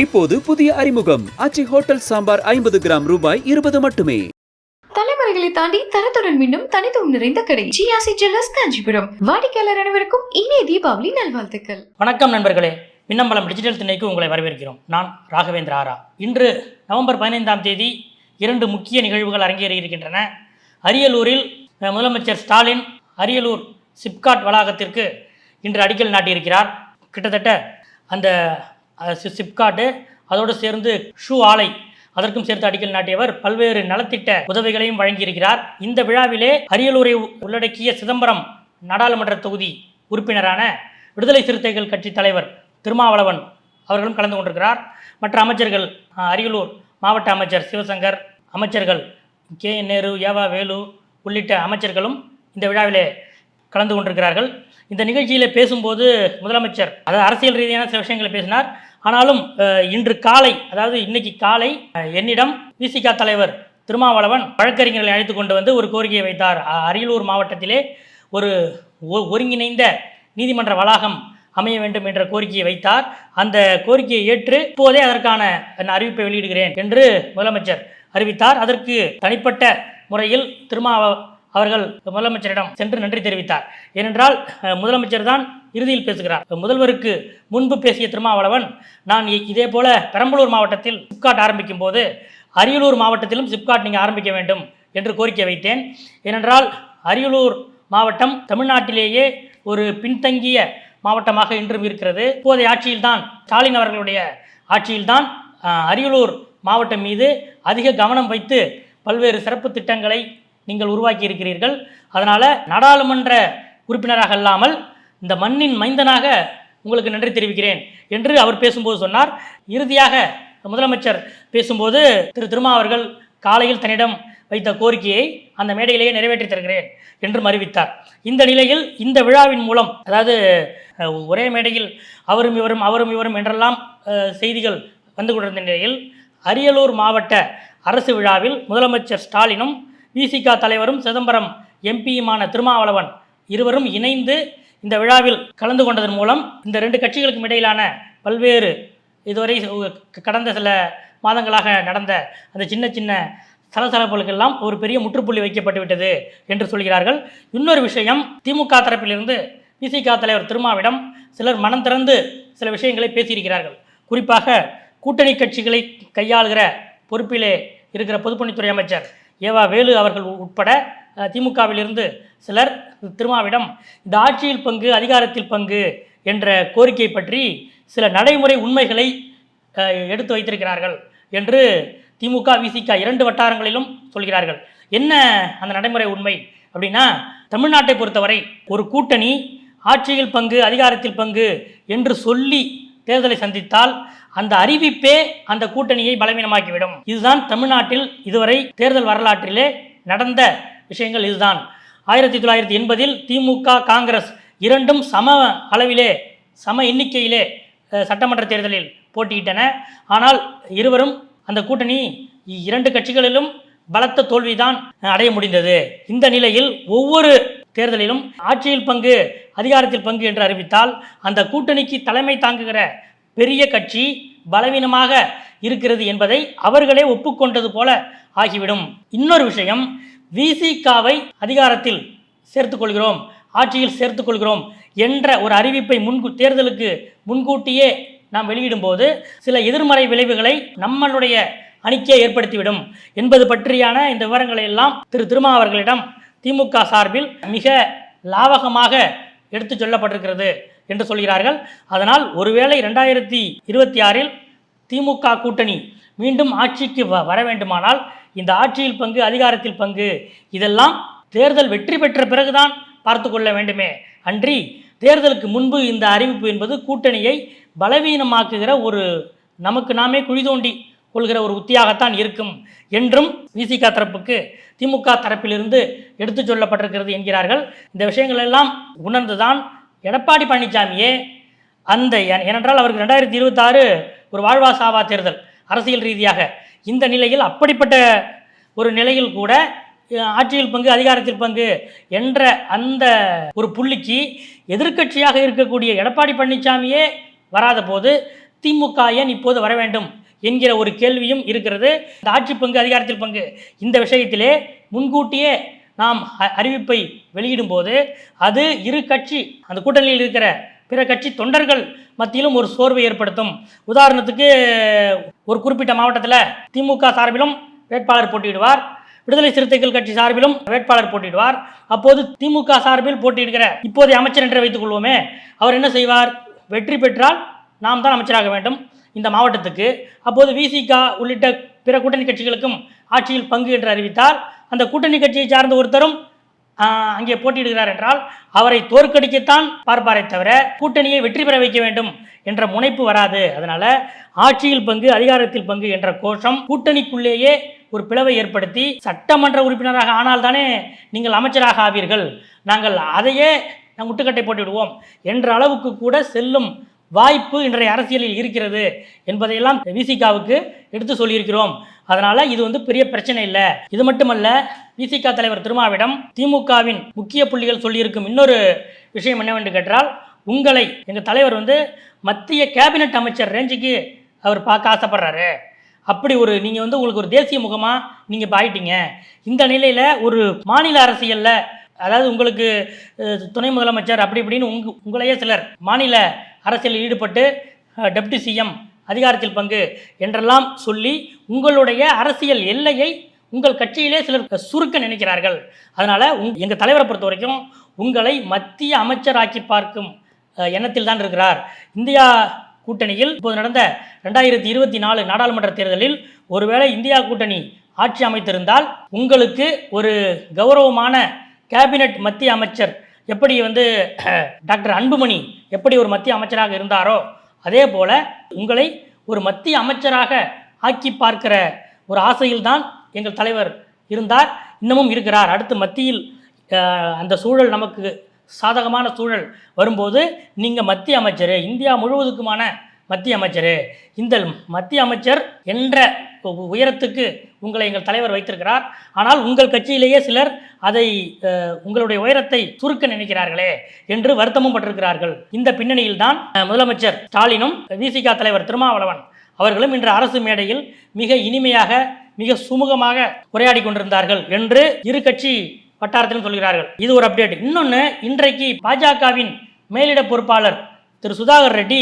இப்போது புதிய அறிமுகம். அச்சி ஹோட்டல் சாம்பார் ஐம்பது கிராம் ரூபாய் இருபது மட்டுமே. தலைமுறைகளை தாண்டி தரத்துடன் மீண்டும் தனித்துவம் நிறைந்த கடை. ஜிஆசி ஜுவல்லர்ஸ் காஞ்சிபுரம். வாடிக்கையாளர் அனைவருக்கும் இனிய தீபாவளி நல்வாழ்த்துக்கள். வணக்கம் நண்பர்களே. மின்னம்பலம் டிஜிட்டல் திணைக்கு உங்களை வரவேற்கிறோம். நான் ராகவேந்திர ஆரா. இன்று நவம்பர் பதினைந்தாம் தேதி இரண்டு முக்கிய நிகழ்வுகள் அரங்கேறி இருக்கின்றன அரியலூரில் முதலமைச்சர் ஸ்டாலின் அரியலூர் சிப்காட் வளாகத்திற்கு இன்று அடிக்கல் நாட்டியிருக்கிறார். கிட்டத்தட்ட அந்த சிப்காட்டு அதோடு சேர்ந்து ஷூ ஆலை அதற்கும் சேர்த்து அடிக்கல் நாட்டியவர் பல்வேறு நலத்திட்ட உதவிகளையும் வழங்கியிருக்கிறார். இந்த விழாவிலே அரியலூரை உள்ளடக்கிய சிதம்பரம் நாடாளுமன்ற தொகுதி உறுப்பினரான விடுதலை சிறுத்தைகள் கட்சி தலைவர் திருமாவளவன் அவர்களும் கலந்து கொண்டிருக்கிறார். மற்ற அமைச்சர்கள் அரியலூர் மாவட்ட அமைச்சர் சிவசங்கர் அமைச்சர்கள் கே. என் நேரு ஏவா வேலு உள்ளிட்ட அமைச்சர்களும் இந்த விழாவிலே கலந்து கொண்டிருக்கிறார்கள். இந்த நிகழ்ச்சியில் பேசும்போது முதலமைச்சர் அதாவது அரசியல் ரீதியான சில விஷயங்களை பேசினார். ஆனாலும் இன்று காலை அதாவது இன்னைக்கு காலை என்னிடம் விசிகா தலைவர் திருமாவளவன் வழக்கறிஞர்களை அழைத்து கொண்டு வந்து ஒரு கோரிக்கையை வைத்தார். அரியலூர் மாவட்டத்திலே ஒரு ஒ- ஒருங்கிணைந்த நீதிமன்ற வளாகம் அமைய வேண்டும் என்ற கோரிக்கையை வைத்தார். அந்த கோரிக்கையை ஏற்று இப்போதே அதற்கான அறிவிப்பை வெளியிடுகிறேன் என்று முதலமைச்சர் அறிவித்தார். அதற்கு தனிப்பட்ட முறையில் திருமாவ அவர்கள் முதலமைச்சரிடம் சென்று நன்றி தெரிவித்தார். ஏனென்றால் முதலமைச்சர் தான் இறுதியில் பேசுகிறார். முதல்வருக்கு முன்பு பேசிய திருமாவளவன் நான் இதே போல பெரம்பலூர் மாவட்டத்தில் சிப்காட் ஆரம்பிக்கும் போது அரியலூர் மாவட்டத்திலும் சிப்காட் நீங்கள் ஆரம்பிக்க வேண்டும் என்று கோரிக்கை வைத்தேன். ஏனென்றால் அரியலூர் மாவட்டம் தமிழ்நாட்டிலேயே ஒரு பின்தங்கிய மாவட்டமாக இன்றும் இருக்கிறது. இப்போதைய ஆட்சியில்தான் ஸ்டாலின் அவர்களுடைய ஆட்சியில்தான் அரியலூர் மாவட்டம் மீது அதிக கவனம் வைத்து பல்வேறு சிறப்பு திட்டங்களை நீங்கள் உருவாக்கி இருக்கிறீர்கள் அதனால் நாடாளுமன்ற உறுப்பினராக அல்லாமல் இந்த மண்ணின் மைந்தனாக உங்களுக்கு நன்றி தெரிவிக்கிறேன் என்று அவர் பேசும்போது சொன்னார். இறுதியாக முதலமைச்சர் பேசும்போது திரு திருமா அவர்கள் காலையில் தன்னிடம் வைத்த கோரிக்கையை அந்த மேடையிலேயே நிறைவேற்றி தருகிறேன் என்றும் அறிவித்தார். இந்த நிலையில் இந்த விழாவின் மூலம் அதாவது ஒரே மேடையில் அவரும் இவரும் அவரும் இவரும் என்றெல்லாம் செய்திகள் வந்து கொண்டிருந்த நிலையில் அரியலூர் மாவட்ட அரசு விழாவில் முதலமைச்சர் ஸ்டாலினும் விசிக தலைவரும் சிதம்பரம் எம்பியுமான திருமாவளவன் இருவரும் இணைந்து இந்த விழாவில் கலந்து கொண்டதன் மூலம் இந்த ரெண்டு கட்சிகளுக்கும் இடையிலான பல்வேறு இதுவரை கடந்த சில மாதங்களாக நடந்த அந்த சின்ன சின்ன சலசலப்புகளுக்கெல்லாம் ஒரு பெரிய முற்றுப்புள்ளி வைக்கப்பட்டு விட்டது என்று சொல்கிறார்கள். இன்னொரு விஷயம் திமுக தரப்பிலிருந்து விசிக தலைவர் திருமாவிடம் சிலர் மனம் திறந்து சில விஷயங்களை பேசியிருக்கிறார்கள். குறிப்பாக கூட்டணி கட்சிகளை கையாளுகிற பொறுப்பிலே இருக்கிற பொதுப்பணித்துறை அமைச்சர் ஏவா வேலு அவர்கள் உட்பட திமுகவிலிருந்து சிலர் திருமாவிடம் இந்த ஆட்சியில் பங்கு அதிகாரத்தில் பங்கு என்ற கோரிக்கை பற்றி சில நடைமுறை உண்மைகளை எடுத்து வைத்திருக்கிறார்கள் என்று திமுக விசிக இரண்டு வட்டாரங்களிலும் சொல்கிறார்கள். என்ன அந்த நடைமுறை உண்மை? அப்படின்னா தமிழ்நாட்டை பொறுத்தவரை ஒரு கூட்டணி ஆட்சியில் பங்கு அதிகாரத்தில் பங்கு என்று சொல்லி தேர்தலை சந்தித்தால் அந்த அறிவிப்பே அந்த கூட்டணியை பலவீனமாக்கிவிடும். இதுதான் தமிழ்நாட்டில் இதுவரை தேர்தல் வரலாற்றிலே நடந்த விஷயங்கள் இதுதான். ஆயிரத்தி தொள்ளாயிரத்தி எண்பதில் திமுக காங்கிரஸ் இரண்டும் சம அளவிலே சம எண்ணிக்கையிலே சட்டமன்ற தேர்தலில் போட்டியிட்டன. ஆனால் இருவரும் அந்த கூட்டணி இ- இரண்டு கட்சிகளிலும் பலத்த தோல்விதான் அடைய முடிந்தது. இந்த நிலையில் ஒவ்வொரு தேர்தலிலும் ஆட்சியில் பங்கு அதிகாரத்தில் பங்கு என்று அறிவித்தால் அந்த கூட்டணிக்கு தலைமை தாங்குகிற பெரிய கட்சி பலவீனமாக இருக்கிறது என்பதை அவர்களே ஒப்புக்கொண்டது போல ஆகிவிடும். இன்னொரு விஷயம் விசிகாவை அதிகாரத்தில் சேர்த்துக்கொள்கிறோம் ஆட்சியில் சேர்த்துக்கொள்கிறோம் என்ற ஒரு அறிவிப்பை முன்கூ தேர்தலுக்கு முன்கூட்டியே நாம் வெளியிடும்போது சில எதிர்மறை விளைவுகளை நம்மளுடைய அணிக்கே ஏற்படுத்திவிடும் என்பது பற்றியான இந்த விவரங்களை எல்லாம் திரு. திருமா அவர்களிடம் திமுக சார்பில் மிக லாவகமாக எடுத்துச் சொல்லப்பட்டிருக்கிறது என்று சொல்கிறார்கள். அதனால் ஒருவேளை ரெண்டாயிரத்தி இருபத்தி ஆறில் திமுக கூட்டணி மீண்டும் ஆட்சிக்கு வ- வர வேண்டுமானால் இந்த ஆட்சியில் பங்கு அதிகாரத்தில் பங்கு இதெல்லாம் தேர்தல் வெற்றி பெற்ற பிறகுதான் பார்த்து கொள்ள வேண்டுமே. அன்றி தேர்தலுக்கு முன்பு இந்த அறிவிப்பு என்பது கூட்டணியை பலவீனமாக்குகிற ஒரு நமக்கு நாமே குழி தோண்டி கொள்கிற ஒரு உத்தியாகத்தான் இருக்கும் என்றும் விசிக தரப்புக்கு திமுக தரப்பிலிருந்து எடுத்துச் சொல்லப்பட்டிருக்கிறது என்கிறார்கள். இந்த விஷயங்கள் எல்லாம் உணர்ந்துதான் எடப்பாடி பழனிசாமியே அந்த ஏன்- ஏனென்றால் அவருக்கு ரெண்டாயிரத்தி இருபத்தாறு ஒரு வாழ்வா சாவா தேர்தல் அரசியல் ரீதியாக இந்த நிலையில் அப்படிப்பட்ட ஒரு நிலையில் கூட ஆட்சியில் பங்கு அதிகாரத்தில் பங்கு என்ற அந்த ஒரு புள்ளிக்கு எதிர்க்கட்சியாக இருக்கக்கூடிய எடப்பாடி பழனிசாமியே வராத போது திமுக ஏன் இப்போது வர வேண்டும்? என்கிற ஒரு கேள்வியும் இருக்கிறது. இந்த ஆட்சி பங்கு அதிகாரத்தில் பங்கு இந்த விஷயத்திலே முன்கூட்டியே நாம் அ- அறிவிப்பை வெளியிடும் போது அது இரு கட்சி அந்த கூட்டணியில் இருக்கிற பிற கட்சி தொண்டர்கள் மத்தியிலும் ஒரு சோர்வை ஏற்படுத்தும். உதாரணத்துக்கு ஒரு குறிப்பிட்ட மாவட்டத்தில் திமுக சார்பிலும் வேட்பாளர் போட்டியிடுவார். விடுதலை சிறுத்தைகள் கட்சி சார்பிலும் வேட்பாளர் போட்டியிடுவார். அப்போது திமுக சார்பில் போட்டியிடுகிற இப்போதைய அமைச்சர் என்று வைத்துக் கொள்வோமே அவர் என்ன செய்வார்? வெற்றி பெற்றால் நாம் தான் அமைச்சராக வேண்டும். இந்த மாவட்டத்துக்கு. அப்போது விசிகா உள்ளிட்ட பிற கூட்டணி கட்சிகளுக்கும் ஆட்சியில் பங்கு என்று அறிவித்தால் அந்த கூட்டணி கட்சியை சார்ந்த ஒருத்தரும் அங்கே போட்டியிடுகிறார் என்றால் அவரை தோற்கடிக்கத்தான் பார்ப்பாரே தவிர கூட்டணியை வெற்றி பெற வைக்க வேண்டும் என்ற முனைப்பு வராது. அதனால ஆட்சியில் பங்கு அதிகாரத்தில் பங்கு என்ற கோஷம் கூட்டணிக்குள்ளேயே ஒரு பிளவை ஏற்படுத்தி சட்டமன்ற உறுப்பினராக ஆனால் தானே நீங்கள் அமைச்சராக ஆவீர்கள். நாங்கள் அதையே நாங்கள் முட்டுக்கட்டை போட்டு விடுவோம் என்ற அளவுக்கு கூட செல்லும் வாய்ப்பு இன்றைய அரசியலில் இருக்கிறது என்பதையெல்லாம் விசிகாவுக்கு எடுத்து சொல்லியிருக்கிறோம். அதனால இது வந்து பெரிய பிரச்சனை இல்லை. இது மட்டுமல்ல விசிக தலைவர் திருமாவிடம் திமுகவின் முக்கிய புள்ளிகள் சொல்லியிருக்கும் இன்னொரு விஷயம் என்னவென்று கேட்டால் உங்களை எங்கள் தலைவர் வந்து மத்திய கேபினட் அமைச்சர் ரேஞ்சுக்கு அவர் பார்க்க ஆசைப்படுறாரு. அப்படி ஒரு நீங்கள் வந்து உங்களுக்கு ஒரு தேசிய முகமாக நீங்கள் இப்போ ஆயிட்டீங்க. இந்த நிலையில் ஒரு மாநில அரசியலில் அதாவது உங்களுக்கு துணை முதலமைச்சர் அப்படி இப்படின்னு உங்க உங்களையே சிலர் மாநில அரசியலில் ஈடுபட்டு டெப்டி சிஎம் அதிகாரத்தில் பங்கு என்றெல்லாம் சொல்லி உங்களுடைய அரசியல் எல்லையை உங்கள் கட்சியிலே சிலர் சுருக்க நினைக்கிறார்கள். அதனால் உங் எங்கள் தலைவரை பொறுத்த வரைக்கும் உங்களை மத்திய அமைச்சராக்கி பார்க்கும் எண்ணத்தில் தான் இருக்கிறார். இந்தியா கூட்டணியில் இப்போது நடந்த ரெண்டாயிரத்தி இருபத்தி நாலு நாடாளுமன்ற தேர்தலில் ஒருவேளை இந்தியா கூட்டணி ஆட்சி அமைத்திருந்தால் உங்களுக்கு ஒரு கௌரவமான கேபினட் மத்திய அமைச்சர் எப்படி வந்து டாக்டர் அன்புமணி எப்படி ஒரு மத்திய அமைச்சராக இருந்தாரோ அதே போல உங்களை ஒரு மத்திய அமைச்சராக ஆக்கி பார்க்கிற ஒரு ஆசையில்தான் எங்கள் தலைவர் இருந்தார் இன்னமும் இருக்கிறார். அடுத்து மத்தியில் அந்த சூழல் நமக்கு சாதகமான சூழல் வரும்போது நீங்கள் மத்திய அமைச்சர் இந்தியா முழுவதுக்குமான மத்திய அமைச்சர் இந்த மத்திய அமைச்சர் என்ற உயரத்துக்கு உங்களை எங்கள் தலைவர் வைத்திருக்கிறார். ஆனால் உங்கள் கட்சியிலேயே சிலர் அதை உங்களுடைய உயரத்தை சுருக்க நினைக்கிறார்களே என்று வருத்தமும் பட்டிருக்கிறார்கள். இந்த பின்னணியில் தான் முதலமைச்சர் ஸ்டாலினும் விசிகா தலைவர் திருமாவளவன் அவர்களும் இன்று அரசு மேடையில் மிக இனிமையாக மிக சுமூகமாக உரையாடி கொண்டிருந்தார்கள் என்று இரு கட்சி வட்டாரத்திலும் சொல்கிறார்கள். இது ஒரு அப்டேட் இன்னொன்று இன்றைக்கு பாஜகவின் மேலிட பொறுப்பாளர் திரு சுதாகர் ரெட்டி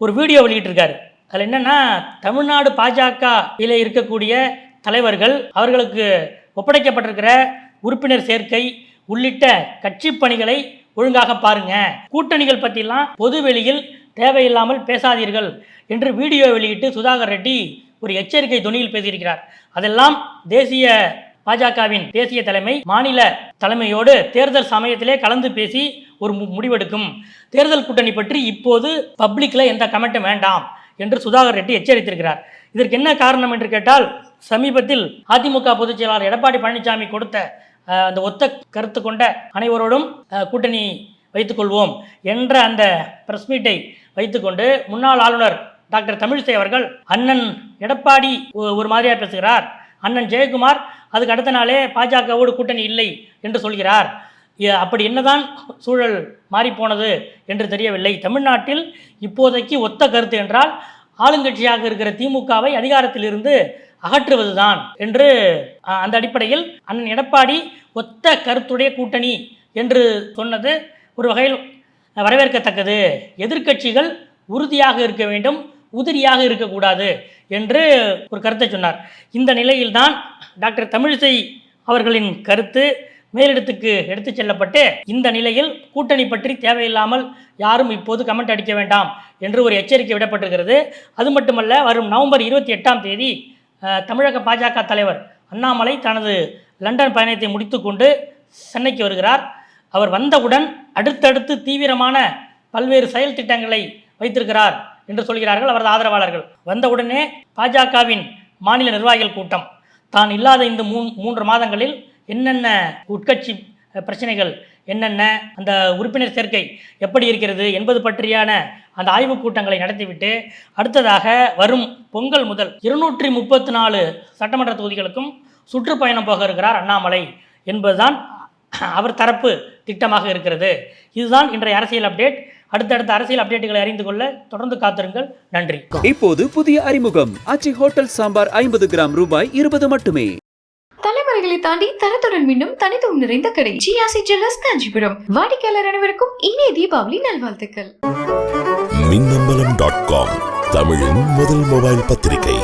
ஒரு வீடியோ வெளியிட்டிருக்காரு. அதில் என்னென்னா தமிழ்நாடு பாஜகவில் இருக்கக்கூடிய தலைவர்கள் அவர்களுக்கு ஒப்படைக்கப்பட்டிருக்கிற உறுப்பினர் சேர்க்கை உள்ளிட்ட கட்சி பணிகளை ஒழுங்காக பாருங்க. கூட்டணிகள் பற்றிலாம் பொது வெளியில் தேவையில்லாமல் பேசாதீர்கள் என்று வீடியோ வெளியிட்டு சுதாகர் ரெட்டி ஒரு எச்சரிக்கை துணியில் பேசியிருக்கிறார். அதெல்லாம் தேசிய பாஜகவின் தேசிய தலைமை மாநில தலைமையோடு தேர்தல் சமயத்திலே கலந்து பேசி ஒரு மு- முடிவெடுக்கும். தேர்தல் கூட்டணி பற்றி இப்போது பப்ளிக்கில் எந்த கமெண்ட்டும் வேண்டாம். என்று சுதாகர் ரெட்டி எச்சரித்திருக்கிறார். இதற்கு என்ன காரணம் என்று கேட்டால் சமீபத்தில் அதிமுக பொதுச் செயலாளர் எடப்பாடி பழனிசாமி கொடுத்த அந்த ஒத்த கருத்து கொண்ட அனைவரோடும் கூட்டணி வைத்துக்கொள்வோம் என்ற அந்த பிரஸ் மீட்டை வைத்துக்கொண்டு முன்னாள் ஆளுநர் டாக்டர் தமிழிசை அவர்கள் அண்ணன் எடப்பாடி ஒ- ஒரு மாதிரியாக பேசுகிறார். அண்ணன் ஜெயக்குமார் அதுக்கு அடுத்த நாளே பாஜகவோடு கூட்டணி இல்லை என்று சொல்கிறார். அப்படி என்னதான் சூழல் மாறிப்போனது என்று தெரியவில்லை. தமிழ்நாட்டில் இப்போதைக்கு ஒத்த கருத்து என்றால் ஆளுங்கட்சியாக இருக்கிற திமுகவை அதிகாரத்திலிருந்து அகற்றுவதுதான் என்று அந்த அடிப்படையில் அண்ணன் எடப்பாடி ஒத்த கருத்துடைய கூட்டணி என்று சொன்னது ஒரு வகையில் வரவேற்கத்தக்கது. எதிர்க்கட்சிகள் உறுதியாக இருக்க வேண்டும் உதிரியாக இருக்கக்கூடாது என்று ஒரு கருத்தை சொன்னார். இந்த நிலையில்தான் டாக்டர் தமிழிசை அவர்களின் கருத்து மேலிடத்துக்கு எடுத்துச் செல்லப்பட்டு இந்த நிலையில் கூட்டணி பற்றி தேவையில்லாமல் யாரும் இப்போது கமெண்ட் அடிக்க வேண்டாம் என்று ஒரு எச்சரிக்கை விடப்பட்டிருக்கிறது. அது மட்டுமல்ல வரும் நவம்பர் இருபத்தி எட்டாம் தேதி தமிழக பாஜக தலைவர் அண்ணாமலை தனது லண்டன் பயணத்தை முடித்துக்கொண்டு சென்னைக்கு வருகிறார். அவர் வந்தவுடன் அடுத்தடுத்து தீவிரமான பல்வேறு செயல் திட்டங்களை வைத்திருக்கிறார் என்று சொல்கிறார்கள் அவரது ஆதரவாளர்கள். வந்தவுடனே பாஜகவின் மாநில நிர்வாகிகள் கூட்டம். தான் இல்லாத இந்த மூன் மூன்று மாதங்களில் என்னென்ன உட்கட்சி பிரச்சனைகள் என்னென்ன அந்த உறுப்பினர் சேர்க்கை எப்படி இருக்கிறது என்பது பற்றியான அந்த ஆய்வுக் கூட்டங்களை நடத்திவிட்டு அடுத்ததாக வரும் பொங்கல் முதல் இருநூற்றி முப்பத்தி நாலு சட்டமன்ற தொகுதிகளுக்கும் சுற்றுப்பயணம் போக இருக்கிறார் அண்ணாமலை என்பதுதான் அவர் தரப்பு திட்டமாக இருக்கிறது. இதுதான் இன்றைய அரசியல் அப்டேட். அடுத்தடுத்த அரசியல் அப்டேட்டுகளை அறிந்து கொள்ள தொடர்ந்து காத்திருங்கள். நன்றி. இப்போது புதிய அறிமுகம். ஆச்சி ஹோட்டல் சாம்பார் ஐம்பது கிராம் ரூபாய் இருபது மட்டுமே. தலைமுறைகளை தாண்டி தரத்துடன் மீண்டும் தனித்துவம் நிறைந்த கடை. ஜிஆசி ஜுவல்லர்ஸ் காஞ்சிபுரம். வாடிக்கையாளர் அனைவருக்கும் இனிய தீபாவளி நல்வாழ்த்துக்கள். மின்னம்பலம் டாட் காம் தமிழின் முதல் மொபைல் பத்திரிகை.